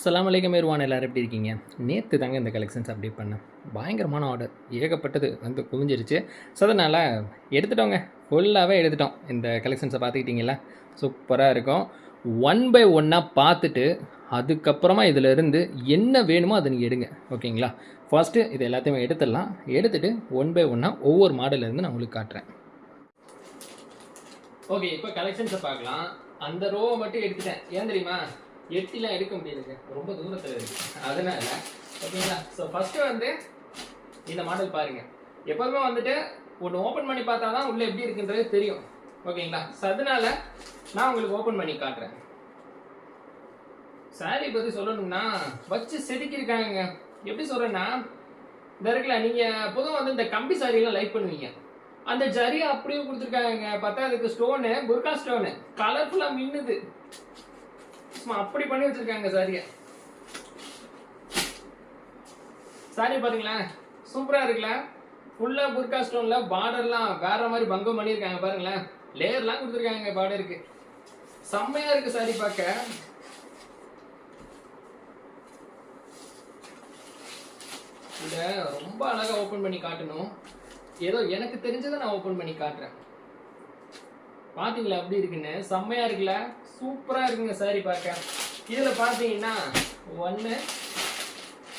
சலாம் அலைக்கம் மேருவான் எல்லோரும் எப்படி இருக்கீங்க? நேற்று தாங்க இந்த கலெக்ஷன்ஸ் அப்டேட் பண்ணேன். பயங்கரமான ஆர்டர் ஏகப்பட்டது வந்து குவிஞ்சிருச்சு. ஸோ அதனால் எடுத்துட்டோங்க. ஃபுல்லாகவே எடுத்துட்டோம். இந்த கலெக்ஷன்ஸை பார்த்துக்கிட்டிங்களா சூப்பராக இருக்கும். ஒன் பை ஒன்னாக பார்த்துட்டு அதுக்கப்புறமா இதில் இருந்து என்ன வேணுமோ அதை நீங்கள் எடுங்க. ஓகேங்களா? ஃபர்ஸ்ட்டு இது எல்லாத்தையுமே எடுத்துடலாம். எடுத்துகிட்டு ஒன் பை ஒன்னாக ஒவ்வொரு மாடல்ல இருந்து நான் உங்களுக்கு காட்டுறேன். ஓகே இப்போ கலெக்ஷன்ஸை பார்க்கலாம். அந்த ரோவை மட்டும் எடுத்துட்டேன். ஏன் தெரியுமா? எட்டிலாம் எடுக்க முடியலங்க. ரொம்ப தூரத்தில் இருக்கு. அதனால ஓகேங்களா? ஸோ ஃபஸ்ட்டு வந்து இந்த மாடல் பாருங்க. எப்போதுமே வந்துட்டு ஒன்று ஓப்பன் பண்ணி பார்த்தா தான் உள்ளே எப்படி இருக்குன்றது தெரியும். ஓகேங்களா? ஸோ அதனால நான் உங்களுக்கு ஓப்பன் பண்ணி காட்டுறேன். சாரி பற்றி சொல்லணும்னா வச்சு செதுக்கியிருக்காங்க எப்படி சொல்கிறேன்னா இந்த இருக்குல்ல நீங்கள் பொதுவாக வந்து இந்த கம்பி சாரியெல்லாம் லைக் பண்ணுவீங்க. அந்த ஜரியை அப்படியே கொடுத்துருக்காங்க பார்த்தா அதுக்கு ஸ்டோனு புர்கா ஸ்டோனு கலர்ஃபுல்லாக மின்னுது. சும்மா அப்படி பண்ணி வச்சிருக்காங்க சாரியை. சாரி பாருங்களேன் சூப்பரா இருக்குல்ல? ஃபுல்லா புர்கா ஸ்டோன்ல பார்டர்லாம் வேற மாதிரி பங்கம் பண்ணியிருக்காங்க பாருங்களேன். லேயர்லாம் கொடுத்துருக்காங்க பார்டருக்கு செம்மையா இருக்கு சாரி பார்க்க. இத ரொம்ப அழகா ஓபன் பண்ணி காட்டணும். ஏதோ எனக்கு தெரிஞ்சதை நான் ஓபன் பண்ணி காட்டுறேன். பாத்தீங்களா? எப்படி இருக்குன்னு. செம்மையா இருக்குல்ல? சூப்பராக இருக்குங்க சாரி பார்க்க. இதில் பார்த்தீங்கன்னா ஒன்று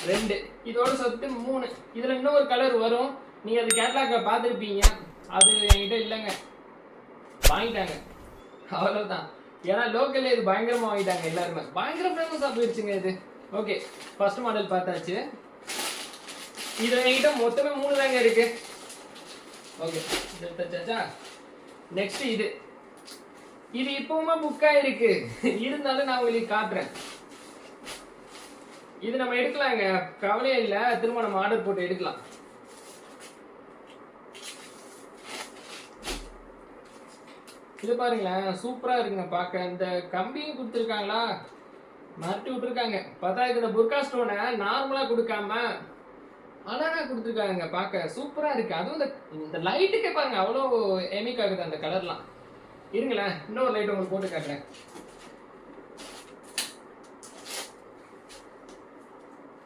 ரெண்டு இதோட சத்து மூணு. இதில் இன்னொரு கலர் வரும். நீங்கள் அது கேட்லாக பார்த்துருப்பீங்க. அது என்கிட்ட இல்லைங்க. வாங்கிட்டாங்க. அவ்வளோதான் ஏன்னா லோக்கல்ல இது பயங்கரமாக வாங்கிட்டாங்க எல்லாருமே. பயங்கர ஃபேமஸாக போயிடுச்சுங்க இது. ஓகே ஃபர்ஸ்ட் மாடல் பார்த்தாச்சு. இது என்கிட்ட மொத்தமே மூணு தாங்க இருக்கு ஓகே நெக்ஸ்ட் இது. இது இப்பவுமே புக்கா இருக்கு இருந்தாலும் நான் உங்களுக்கு காட்டுறேன். இது நம்ம எடுக்கலாங்க. கவலையே இல்ல. திரும்ப நம்ம ஆர்டர் போட்டு எடுக்கலாம். இது பாருங்களேன். சூப்பரா இருக்குங்க பார்க்க. இந்த கம்பியும் கொடுத்துருக்காங்களா? மறட்டி விட்டுருக்காங்க. பார்த்தா இந்த புர்கா ஸ்டோனை நார்மலாக கொடுக்காம அழகா கொடுத்துருக்காங்க பார்க்க. சூப்பராக இருக்குது அதுவும் இந்த இந்த லைட்டுக்கே பாருங்க. அவ்வளோ எமிக் ஆகுது அந்த கலர்லாம் இருங்களேன் இன்னொரு லைட் உங்களுக்கு போட்டு காட்டுறேன்.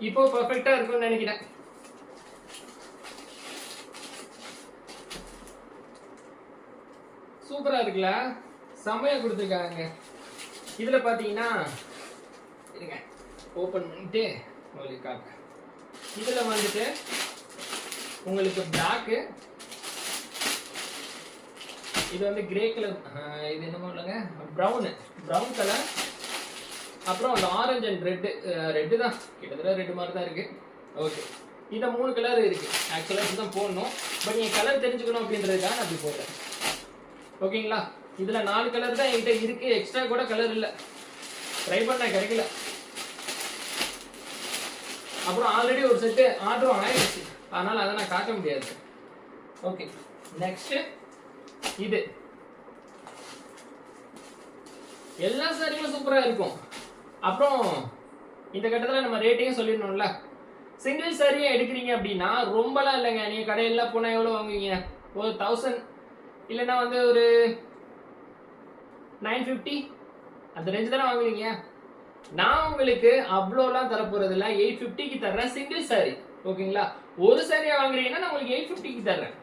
இப்போ பர்ஃபெக்டா இருக்கும்னு நினைக்கிறேன். சூப்பரா இருக்குல்ல? செமையா கொடுத்துருக்காங்க. இதுல பாத்தீங்கன்னா இருங்க ஓபன் பண்ணிட்டு உங்களுக்கு காட்டுறேன். இதுல வந்துட்டு உங்களுக்கு பிளாக்கு இது வந்து கிரே கலர் இது என்னமோ இல்லைங்க ப்ரௌனு ப்ரௌன் கலர் அப்புறம் அந்த ஆரஞ்சு அண்ட் ரெட்டு ரெட்டு தான். கிட்டத்தட்ட ரெட்டு மாதிரி தான் இருக்குது ஓகே இந்த மூணு கலர் இருக்குது ஆக்சுவலாக தான் போடணும். பட் நீங்கள் கலர் தெரிஞ்சுக்கணும் அப்படின்றதுக்காக நான் அப்படி போடுறேன். ஓகேங்களா இதில் நாலு கலர் தான் என்கிட்ட இருக்குது எக்ஸ்ட்ரா கூட கலர் இல்லை. ட்ரை பண்ண கிடைக்கல. அப்புறம் ஆல்ரெடி ஒரு செட்டு ஆர்டரும் ஆயிடுச்சு அதனால் அதை நான் காட்ட முடியாது. ஓகே நெக்ஸ்ட்டு இது. எல்லா சாரியுமே சூப்பராக இருக்கும். அப்புறம் இந்த கட்டத்தில் நம்ம ரேட்டையும் சொல்லிடணும்ல. சிங்கிள் சாரியை எடுக்கிறீங்க அப்படின்னா ரொம்பலாம் இல்லைங்க. நீங்கள் கடையெல்லாம் போனால் எவ்வளோ வாங்குவீங்க? ஒரு தௌசண்ட் இல்லைன்னா வந்து ஒரு நைன் ஃபிஃப்டி அந்த ரேஞ்சு தானே வாங்குவீங்க? நான் உங்களுக்கு அவ்வளோலாம் தரப்போறது இல்லை எயிட் ஃபிஃப்டிக்கு தர்றேன் சிங்கிள் சாரி ஓகேங்களா ஒரு சாரியா வாங்குறீங்கன்னா நான் உங்களுக்கு எயிட் ஃபிஃப்டிக்கு தர்றேன்.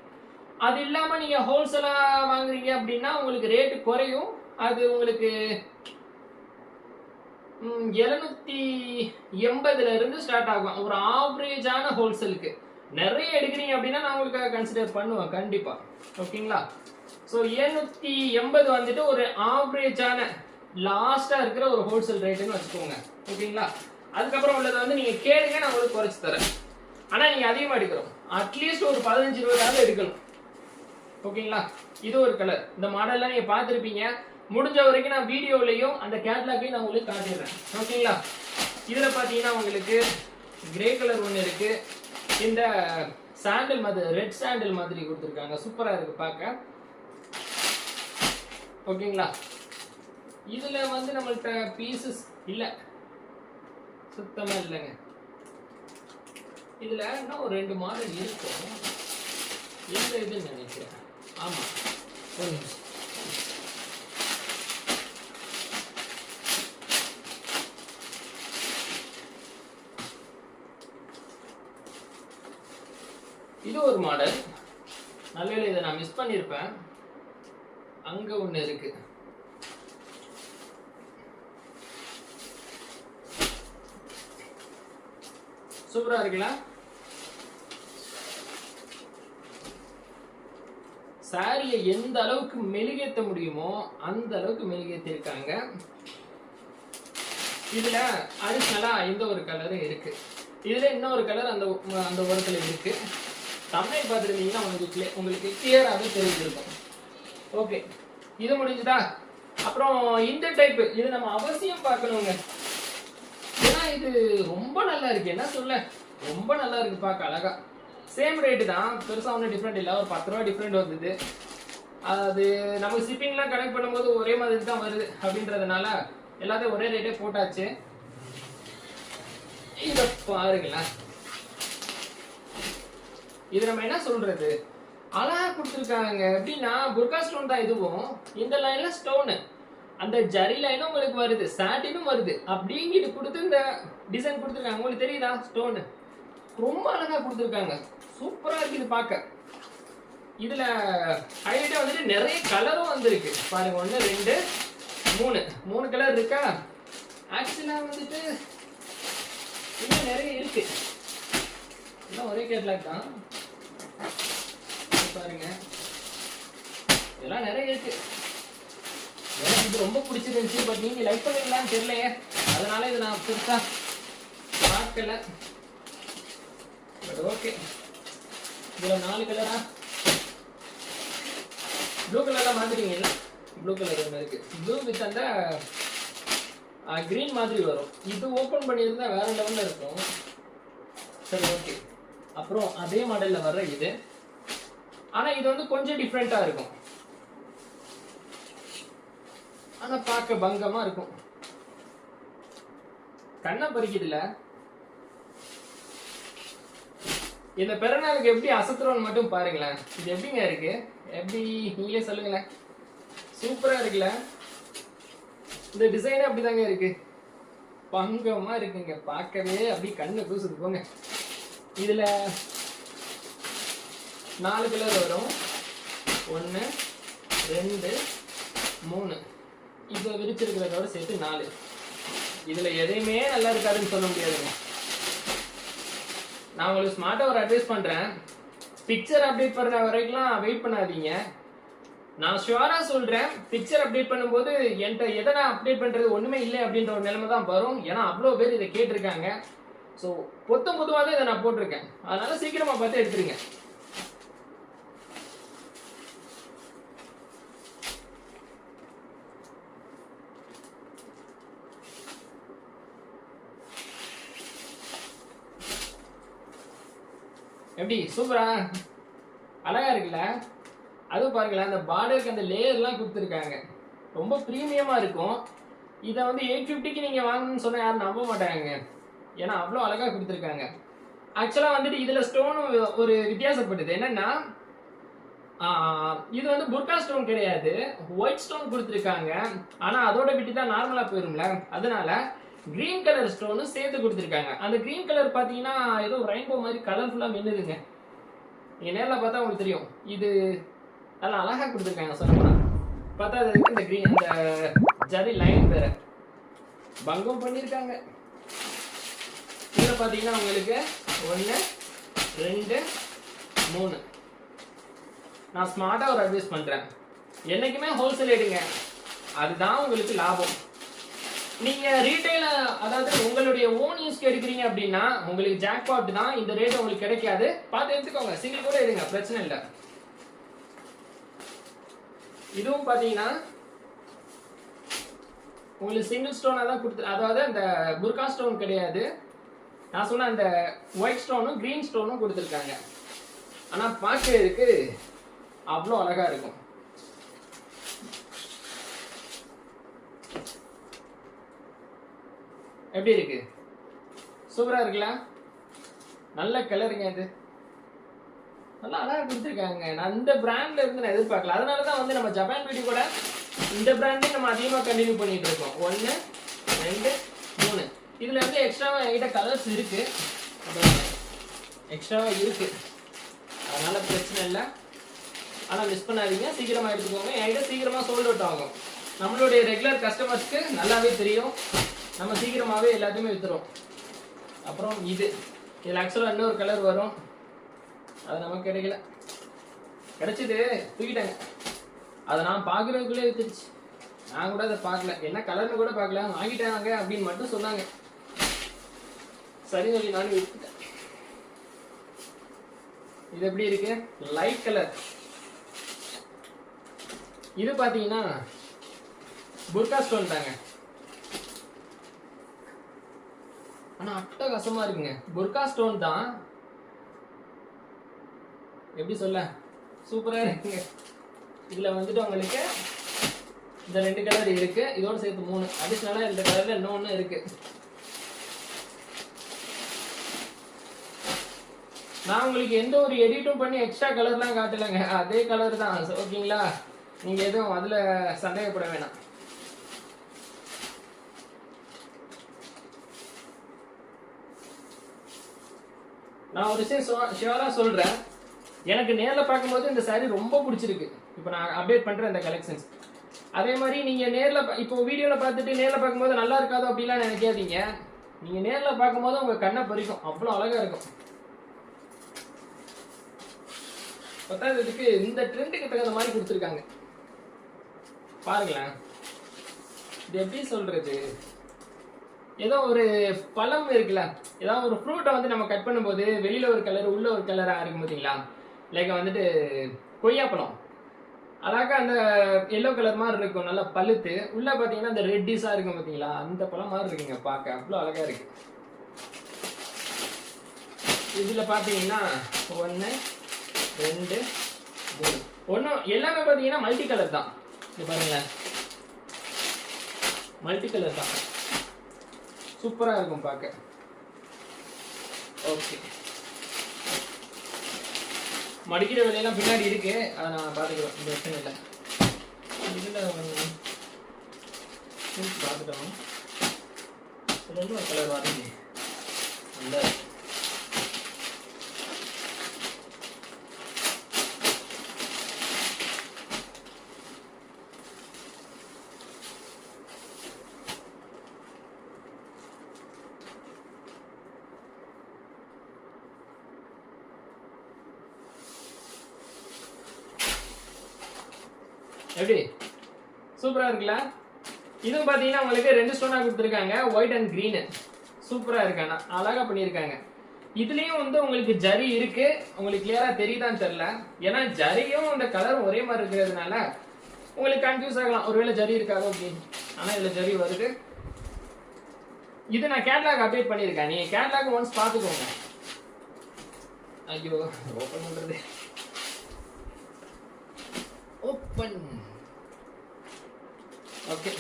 அது இல்லாமல் நீங்கள் ஹோல்சேலாக வாங்குறீங்க அப்படின்னா உங்களுக்கு ரேட்டு குறையும். அது உங்களுக்கு எழுநூத்தி எண்பதுல இருந்து ஸ்டார்ட் ஆகும். ஒரு ஆவரேஜான ஹோல்சேலுக்கு நிறைய எடுக்கிறீங்க அப்படின்னா நான் உங்களுக்கு கன்சிடர் பண்ணுவேன். கண்டிப்பா. ஓகேங்களா? ஸோ எழுநூத்தி எண்பது வந்துட்டு ஒரு ஆவரேஜான லாஸ்டா இருக்கிற ஒரு ஹோல்சேல் ரேட்டுன்னு வச்சுக்கோங்க. ஓகேங்களா? அதுக்கப்புறம் உள்ளதை வந்து நீங்க கேளுங்க நான் உங்களுக்கு குறைச்சி தரேன். ஆனா நீங்க அதிகமா எடுக்கிறோம் அட்லீஸ்ட் ஒரு பதினஞ்சு இருபதாவது எடுக்கணும். ஓகேங்களா? இது ஒரு கலர் இந்த மாடல்லாம் நீங்கள் பார்த்துருப்பீங்க. முடிஞ்ச வரைக்கும் நான் வீடியோலையும் அந்த கேட்லாக்கையும் நான் உங்களுக்கு காட்டிடுறேன். ஓகேங்களா? இதில் பார்த்தீங்கன்னா உங்களுக்கு கிரே கலர் ஒன்று இருக்கு. இந்த சாண்டில் மாதிரி ரெட் சாண்டில் மாதிரி கொடுத்துருக்காங்க. சூப்பராக இருக்கு பார்க்க. ஓகேங்களா? இதில் வந்து நம்மள்கிட்ட பீசஸ் இல்லை. சுத்தமாக இல்லைங்க. இதில் இன்னும் ஒரு ரெண்டு மாடல் இருக்கும். எந்த இதுன்னு நினைக்கிறேன். ஆமாம் ஒரு இது ஒரு மாடல் நல்லவேளை இதை நான் மிஸ் பண்ணியிருப்பேன் அங்க ஒன்று இருக்கு. சூப்பராக இருக்குல்ல? சாரியை எந்த அளவுக்கு மெழுகேத்த முடியுமோ அந்த அளவுக்கு மெழுகேத்திருக்காங்க. இதுல அடிஷ்னலா இந்த ஒரு கலரும் இருக்கு. இதுல இன்னொரு கலர் அந்த அந்த ஓரத்துல இருக்கு. தமிழ் பார்த்துருந்தீங்கன்னா உங்களுக்கு உங்களுக்கு கிளியராகவே தெரிஞ்சிருக்கும். ஓகே இது முடிஞ்சுதா? அப்புறம் இந்த டைப் இது நம்ம அவசியம் பார்க்கணுங்க. ஏன்னா இது ரொம்ப நல்லா இருக்கு. என்ன சொல்ல? ரொம்ப நல்லா இருக்கு பார்க்க அழகா. சேம் ரேட்டு தான். பெருசாக ஒன்றும் டிஃப்ரெண்ட் இல்லை. ஒரு பத்து ரூபா டிஃப்ரெண்ட் வந்தது. அது நமக்கு ஷிப்பிங்லாம் கனெக்ட் பண்ணும்போது ஒரே மாதிரி தான் வருது அப்படின்றதுனால எல்லாத்தையும் ஒரே ரேட்டே போட்டாச்சு. இதை பாருங்களேன். இது நம்ம என்ன சொல்றது? அழகா கொடுத்துருக்காங்க எப்படின்னா புர்கா ஸ்டோன் தான் இதுவும். இந்த லைன்ல ஸ்டோனு அந்த ஜரி லைனும் உங்களுக்கு வருது. சாட்டினும் வருது. அப்படிங்கிட்டு கொடுத்து இந்த டிசைன் கொடுத்துருக்காங்க. உங்களுக்கு தெரியுதா? ஸ்டோனு ரொம்ப அழகா கொடுத்துருக்காங்க. சூப்பரா இருக்கு இது பார்க்க இதுல ஹைலைட்டா வந்துட்டு நிறைய கலரும் வந்திருக்கு. பாருங்க ஒண்ணு ரெண்டு மூணு. மூணு கலர் இருக்கா? ஆக்சுவலா வந்துட்டு இன்னும் நிறைய இருக்கு. எல்லாம் ஒரே கேட்லாக் தான். பாருங்க. இதெல்லாம் நிறைய இருக்கு. எனக்கு இது ரொம்ப பிடிச்சிருந்துச்சு பட் நீங்க லைக் பண்ணிக்கலாம்னு தெரியலையே. அதனால இது நான் பெருசா பார்க்கல. பட் ஓகே இதில் நாலு கலரா ப்ளூ கலர்ல மாத்திட்டீங்கல்ல ப்ளூ கலர் ஒன்று இருக்குது ப்ளூ வித் அந்த க்ரீன் மாதிரி வரும். இது ஓப்பன் பண்ணியிருந்தா வேற லெவலில் இருக்கும். சரி ஓகே அப்புறம் அதே மாடலில் வர்ற இது. ஆனால் இது வந்து கொஞ்சம் டிஃப்ரெண்ட்டாக இருக்கும். ஆனால் பார்க்க பங்கமாக இருக்கும். கண்ணை பறிக்குதுல இந்த பிறநாளுக்கு எப்படி அசத்துறோம்னு மட்டும் பாருங்களேன். இது எப்படிங்க இருக்கு? எப்படி? நீங்களே சொல்லுங்களேன். சூப்பரா இருக்குல்ல? இந்த டிசைனே அப்படிதாங்க இருக்கு. பங்கமா இருக்குங்க. பார்க்கவே அப்படி கண்ணு கூசுது போங்க. இதுல நாலு கலர் வரும். ஒன்று ரெண்டு மூணு. இதை விரிச்சிருக்கிறதோட சேர்த்து நாலு. இதுல எதையுமே நல்லா இருக்காதுன்னு சொல்ல முடியாதுங்க. நான் உங்களுக்கு ஸ்மார்ட்டாக ஒரு அட்வைஸ் பண்ணுறேன் பிக்சர் அப்டேட் பண்ணுற வரைக்கும் வெயிட் பண்ணாதீங்க. நான் ஷுவராக சொல்கிறேன் பிக்சர் அப்டேட் பண்ணும்போது என்கிட்ட எதை நான் அப்டேட் பண்ணுறது ஒன்றுமே இல்லை அப்படின்ற ஒரு நிலைமை தான் வரும். ஏன்னா அவ்வளோ பேர் இதை கேட்டிருக்காங்க. ஸோ பொத்த பொதுவாக தான் இதை நான் போட்டிருக்கேன். அதனால சீக்கிரமாக பார்த்து எடுத்துருங்க. எப்படி? சூப்பரா? அழகா இருக்குல்ல? அதுவும் பாருங்களேன் அந்த பார்டருக்கு அந்த லேயர்லாம் கொடுத்துருக்காங்க. ரொம்ப ப்ரீமியமாக இருக்கும். இதை வந்து எயிட் ஃபிஃப்டிக்கு நீங்கள் வாங்கணும்னு சொன்னால் யாரும் நம்ப மாட்டாங்க. ஏன்னா அவ்வளோ அழகாக கொடுத்துருக்காங்க. ஆக்சுவலாக வந்துட்டு இதில் ஸ்டோனும் ஒரு வித்தியாசப்பட்டது. என்னென்னா இது வந்து புர்கா ஸ்டோன் கிடையாது. ஒயிட் ஸ்டோன் கொடுத்துருக்காங்க. ஆனால் அதோட விட்டு தான் நார்மலாக போயிரும்ல. அதனால கிரீன் கலர் ஸ்டோனும் சேர்த்து கொடுத்துருக்காங்க. அந்த கிரீன் கலர் பார்த்தீங்கன்னா ஏதோ ரெயின்போ மாதிரி கலர்ஃபுல்லாக மின்னுதுங்க. நீங்கள் நேரில் பார்த்தா உங்களுக்கு தெரியும். இது நல்லா அழகாக கொடுத்துருக்காங்க சொல்லப்போனால் பார்த்தா அது இந்த கிரீன் அந்த ஜரி லைன் வேற. பங்கம் பண்ணியிருக்காங்க இதில் பார்த்தீங்கன்னா உங்களுக்கு ஒன்று ரெண்டு மூணு. நான் ஸ்மார்ட்டாக ஒரு அட்வைஸ் பண்ணுறேன் என்றைக்குமே ஹோல்சேல் எடுங்க அதுதான் உங்களுக்கு லாபம். நீங்க ரீட்டைல அதாவது உங்களுடைய ஓன் யூஸ்க்கு எடுக்கிறீங்க அப்படின்னா உங்களுக்கு ஜாக்பாட் தான் இந்த ரேட் உங்களுக்கு கிடைக்காது. பார்த்து எடுத்துக்கோங்க. சிங்கிள் கூட எடுங்க. பிரச்சனை இல்லை. இதுவும் பார்த்தீங்கன்னா உங்களுக்கு சிங்கிள் ஸ்டோனாக தான் கொடுத்து அதாவது அந்த புர்கா ஸ்டோன் கிடையாது. நான் சொன்ன அந்த ஒயிட் ஸ்டோனும் கிரீன் ஸ்டோனும் கொடுத்துருக்காங்க. ஆனால் பார்க்கறதுக்கு அவ்வளோ அழகாக இருக்கும். எப்படி இருக்கு? சூப்பரா இருக்குல்ல? நல்ல கலருங்க இது. நல்லா அழகா கொடுத்துருக்காங்க. நான் இந்த பிராண்ட்ல இருந்து நான் எதிர்பார்க்கல. அதனால தான் வந்து நம்ம ஜப்பான் பியூட்டி கூட இந்த பிராண்டே நம்ம அதிகமாக கண்டினியூ பண்ணிட்டு இருக்கோம். ஒன்று ரெண்டு மூணு. இதுல வந்து எக்ஸ்ட்ராவா என்கிட்ட கலர்ஸ் இருக்கு. எக்ஸ்ட்ராவா இருக்கு. அதனால பிரச்சனை இல்லை. ஆனால் மிஸ் பண்ணாதீங்க. சீக்கிரமாக எடுத்துக்கோங்க. என்கிட்ட சீக்கிரமாக சோல்ட் அவுட் ஆகும். நம்மளுடைய ரெகுலர் கஸ்டமர்ஸ்க்கு நல்லாவே தெரியும். நம்ம சீக்கிரமாகவே எல்லாத்தையுமே விற்றுறோம் அப்புறம் இது. இதில் ஆக்சுவலாக இன்னொரு கலர் வரும். அது நமக்கு கிடைக்கல. கிடைச்சிது தூக்கிட்டாங்க. அதை நான் பார்க்குறதுக்குள்ளே வித்துருச்சு. நான் கூட அதை பார்க்கல. என்ன கலர்னு கூட பார்க்கல. வாங்கிட்டாங்க அப்படின்னு மட்டும் சொன்னாங்க. சரி சொல்லி நானும் விட்டுட்டேன் இது எப்படி இருக்கு? லைட் கலர் இது பார்த்தீங்கன்னா புர்கா ஸ்டோன்ட்டாங்க ஆனால் ஆனா கஷ்டமாக இருக்குங்க புர்கா ஸ்டோன் தான். எப்படி சொல்ல? சூப்பராக இருக்குங்க. இதில் வந்துட்டு உங்களுக்கு இந்த ரெண்டு கலர் இருக்குது இதோட சேர்த்து மூணு. அடிஷ்னலாக இந்த கலரில் இன்னொன்று இருக்குது நான் உங்களுக்கு எந்த ஒரு எடிட்டும் பண்ணி எக்ஸ்ட்ரா கலர்லாம் காட்டலைங்க. அதே கலர் தான். ஓகேங்களா நீங்கள் எதுவும் அதில் சந்தேகப்பட வேணாம். நான் ஒரு விஷயம் ஷியோரா சொல்கிறேன் எனக்கு நேரில் பார்க்கும்போது இந்த saree ரொம்ப பிடிச்சிருக்கு. இப்போ நான் அப்டேட் பண்ணுறேன் இந்த கலெக்ஷன்ஸ் அதே மாதிரி நீங்கள் நேரில் இப்போ வீடியோவில் பார்த்துட்டு நேரில் பார்க்கும்போது நல்லா இருக்காதோ அப்படிலாம் நினைக்காதீங்க. நீங்கள் நேரில் பார்க்கும்போது உங்கள் கண்ணை பறிக்கும். அவ்வளோ அழகாக இருக்கும். பத்தாததுக்கு இந்த ட்ரெண்டுக்கு தகுந்த மாதிரி கொடுத்துருக்காங்க. பாருங்களேன். இது எப்படி சொல்கிறது ஏதோ ஒரு பழம் இருக்குல்ல. ஏதாவது ஒரு ஃப்ரூட்டை வந்து நம்ம கட் பண்ணும்போது வெளியில் ஒரு கலர் உள்ள ஒரு கலராக இருக்கும் பார்த்தீங்களா லைக் வந்துட்டு கொய்யாப்பழம். அழகா அந்த எல்லோ கலர் மாதிரி இருக்கும் நல்லா பழுத்து. உள்ளே பார்த்தீங்கன்னா அந்த ரெட்டிஸாக இருக்கும் பார்த்தீங்களா அந்த பழம் மாதிரி இருக்குங்க பார்க்க. அவ்வளோ அழகாக இருக்கு. இதில் பார்த்தீங்கன்னா ஒன்று ரெண்டு மூணு. ஒன்றும் எல்லாமே பார்த்தீங்கன்னா மல்டி கலர் தான். இது பாருங்களேன். மல்டி கலர் தான். சூப்பராக இருக்கும் பார்க்க ஓகே. மடிக்கிற வேலையெல்லாம் பின்னாடி இருக்கு. அதை நான் பார்த்துக்கிறேன் இந்த பிரச்சனை இல்லை. இதில் பார்த்துட்டோம். இதுல கலர் வருது நல்லா எப்படி? சூப்பரா இருக்குல்ல? இதுவும் பாத்தீங்கன்னா உங்களுக்கு ரெண்டு ஸ்டோனா கொடுத்துருக்காங்க ஒயிட் அண்ட் க்ரீனு சூப்பரா இருக்கு அழகாக அழகா பண்ணியிருக்காங்க. இதுலயும் வந்து உங்களுக்கு ஜரி இருக்கு. உங்களுக்கு கிளியரா தெரியுதான்னு தெரியல. ஏன்னா ஜரியும் அந்த கலரும் ஒரே மாதிரி இருக்கிறதுனால உங்களுக்கு கன்ஃபியூஸ் ஆகலாம். ஒருவேளை ஜரி இருக்காது அப்படின்னு ஆனா இதுல ஜரி வருது. இது நான் கேட்லாக் அப்டேட் பண்ணியிருக்கேன். நீங்க கேட்லாக் ஒன்ஸ் பார்த்துக்கோங்க. ஐயோ ஓப்பன் பண்றது. ஓப்பன். ஓகே.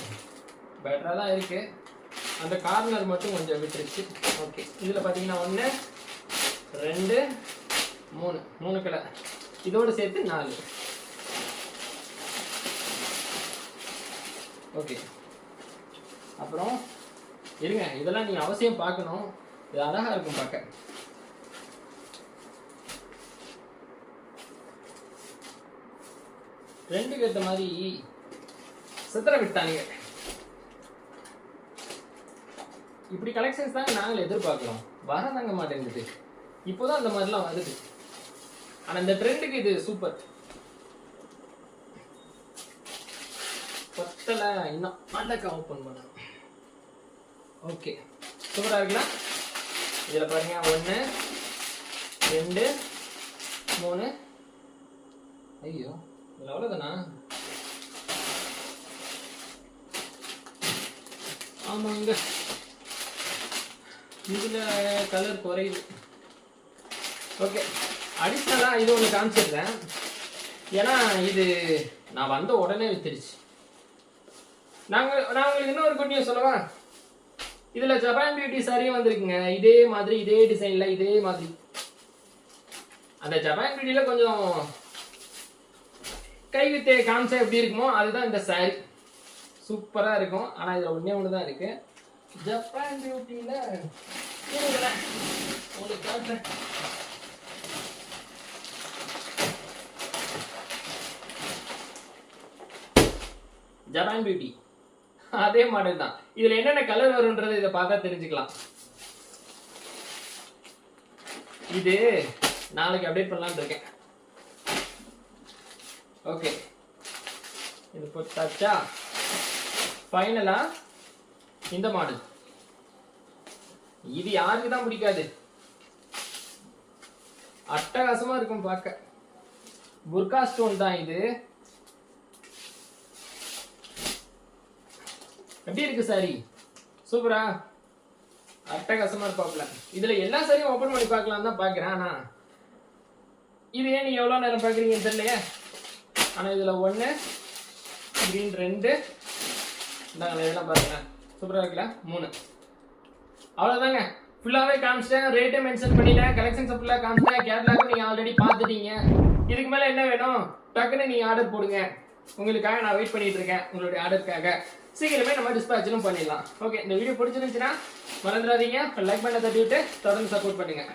பெட்டராக தான் இருக்கு. அந்த கார்னர் மட்டும் கொஞ்சம் விட்டுருச்சு. ஓகே. இதில் பார்த்தீங்கன்னா ஒன்று ரெண்டு மூணு. மூணு கிளை. இதோடு சேர்த்து நாலு. ஓகே. அப்புறம் இருங்க. இதெல்லாம் நீங்கள் அவசியம் பார்க்கணும். இது அழகாக இருக்கும் பார்க்க. ரெண்டுக்கு ஏற்ற மாதிரி சித்திர விட்டானுங்க இப்படி கலெக்ஷன்ஸ் தாங்க நாங்கள் எதிர்பார்க்குறோம். வர தாங்க மாட்டேங்குது. இப்போதான் அந்த மாதிரிலாம் வருது. ஆனால் இந்த ட்ரெண்டுக்கு இது சூப்பர் பத்தலை இன்னும் மண்டக்கா ஓப்பன் பண்ண ஓகே சூப்பராக இருக்குல்ல இதில் பாருங்க. ஒன்று ரெண்டு மூணு. ஐயோ. இதில் அவ்வளோதானா ஆமாங்க. இதுல கலர் குறையுது. ஓகே அடிஷ்னலாக இது ஒன்று காமிச்சிடுறேன். ஏன்னா இது நான் வந்த உடனே வித்துருச்சு. நாங்கள் நான் உங்களுக்கு இன்னொரு குட் நியூஸ் சொல்லவா? இதில் ஜப்பான் பியூட்டி சாரியும் வந்திருக்குங்க. இதே மாதிரி இதே டிசைனில் இதே மாதிரி. அந்த ஜப்பான் பியூட்டியில் கொஞ்சம் கைவித்தை காமிச்சா எப்படி இருக்குமோ அதுதான் இந்த சாரி சூப்பரா இருக்கும். ஆனா இதுல ஒன்றே ஒன்று இருக்கு. ஜப்பான் பியூட்டியில் உங்களுக்கு காட்டுறேன். ஜபான் பியூட்டி அதே மாடல் தான். இதுல என்னென்ன கலர் வரும்ன்றது இதை பார்த்தா தெரிஞ்சுக்கலாம். இது நாளைக்கு அப்டேட் பண்ணலான் இருக்கேன். ஓகே. இது போட்டாச்சா? ஃபைனலா இந்த மாடல் இது யாருக்கு தான் பிடிக்காது? அட்டகாசமா இருக்கும் பார்க்க. புர்கா ஸ்டோன் தான் இது. எப்படி இருக்கு சாரி சூப்பரா? அட்டகாசமா இருப்பாப்ல இதுல எல்லா சாரியும் ஓபன் பண்ணி பார்க்கலாம் தான் பாக்குறேன் ஆனா இது ஏன் நீ எவ்வளவு நேரம் பாக்குறீங்கன்னு தெரியலையே? ஆனால் இதில் ஒன்று க்ரீன் ரெண்டு. இந்தாங்க இதெல்லாம் பாருங்கள் சூப்பராக இருக்குல்ல? மூணு. அவ்வளோதாங்க ஃபுல்லாகவே காமிச்சிட்டேன். ரேட்டை மென்ஷன் பண்ணிட்டேன். கலெக்ஷன்ஸை ஃபுல்லாக காமிச்சிட்டேன். கேட்லாக் நீங்கள் ஆல்ரெடி பார்த்துட்டீங்க. இதுக்கு மேலே என்ன வேணும்? டக்குன்னு நீங்கள் ஆர்டர் போடுங்க. உங்களுக்காக நான் வெயிட் பண்ணிட்டு இருக்கேன். உங்களுடைய ஆர்டருக்காக சீக்கிரமே நம்ம டிஸ்பேச்சிலும் பண்ணிடலாம். ஓகே இந்த வீடியோ பிடிச்சிருந்துச்சுன்னா மறந்துடாதீங்க. லைக் பண்ண தட்டி விட்டு தொடர்ந்து சப்போர்ட் பண்ணுங்கள்